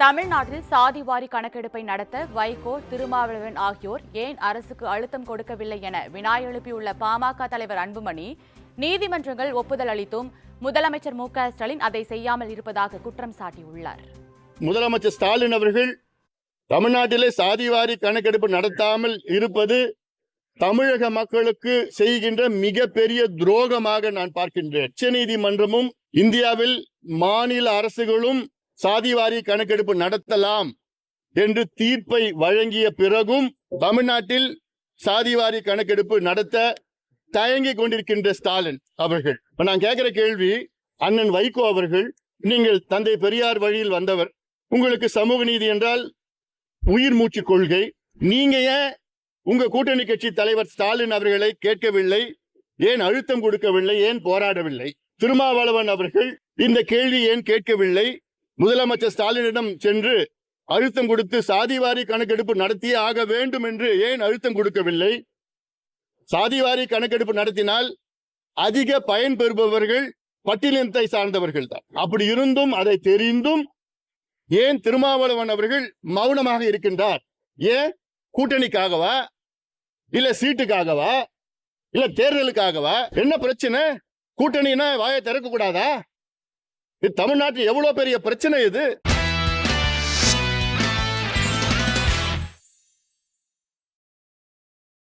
தமிழ்நாட்டில் சாதிவாரி கணக்கெடுப்பை நடத்த வைகோ திருமாவளவன் ஆகியோர் ஏன் அரசுக்கு அழுத்தம் கொடுக்கவில்லை என வினா எழுப்பியுள்ள பாமக தலைவர் அன்புமணி நீதிமன்றங்கள் ஒப்புதல் அளித்தும் முதலமைச்சர் மு ஸ்டாலின் அதை செய்யாமல் இருப்பதாக குற்றம் சாட்டியுள்ளார். முதலமைச்சர் ஸ்டாலின் அவர்கள் தமிழ்நாட்டிலே சாதிவாரி கணக்கெடுப்பு நடத்தாமல் இருப்பது தமிழக மக்களுக்கு செய்கின்ற மிகப்பெரிய துரோகமாக நான் பார்க்கின்றேன். உச்சநீதிமன்றமும் இந்தியாவில் மாநில அரசுகளும் சாதிவாரி கணக்கெடுப்பு நடத்தலாம் என்று தீர்ப்பை வழங்கிய பிறகும் தமிழ்நாட்டில் சாதிவாரி கணக்கெடுப்பு நடத்த தயங்கி கொண்டிருக்கின்ற ஸ்டாலின் அவர்கள். இப்ப நான் கேட்கிற கேள்வி அண்ணன் வைகோ அவர்கள் நீங்கள் தந்தை பெரியார் வழியில் வந்தவர் உங்களுக்கு சமூக நீதி என்றால் உயிர் மூச்சு கொள்கை. நீங்க ஏன் உங்க கூட்டணி கட்சி தலைவர் ஸ்டாலின் அவர்களை கேட்கவில்லை ஏன் அழுத்தம் கொடுக்கவில்லை ஏன் போராடவில்லை? திருமாவளவன் அவர்கள் இந்த கேள்வி ஏன் கேட்கவில்லை? முதலமைச்சர் ஸ்டாலினிடம் சென்று அழுத்தம் கொடுத்து சாதிவாரி கணக்கெடுப்பு நடத்தியே ஆக வேண்டும் என்று ஏன் அழுத்தம் கொடுக்கவில்லை? சாதிவாரி கணக்கெடுப்பு நடத்தினால் அதிக பயன் பெறுபவர்கள் பட்டியலினத்தை சார்ந்தவர்கள் தான். அப்படி இருந்தும் அதை தெரிந்தும் ஏன் திருமாவளவன் அவர்கள் மௌனமாக இருக்கின்றார்? ஏன்? கூட்டணிக்காகவா? இல்ல சீட்டுக்காகவா? இல்ல தேர்தலுக்காகவா? என்ன பிரச்சனை? கூட்டணினா வாயை திறக்க கூடாதா? இது தமிழ்நாட்டில் எவ்வளவு பெரிய பிரச்சனை இது?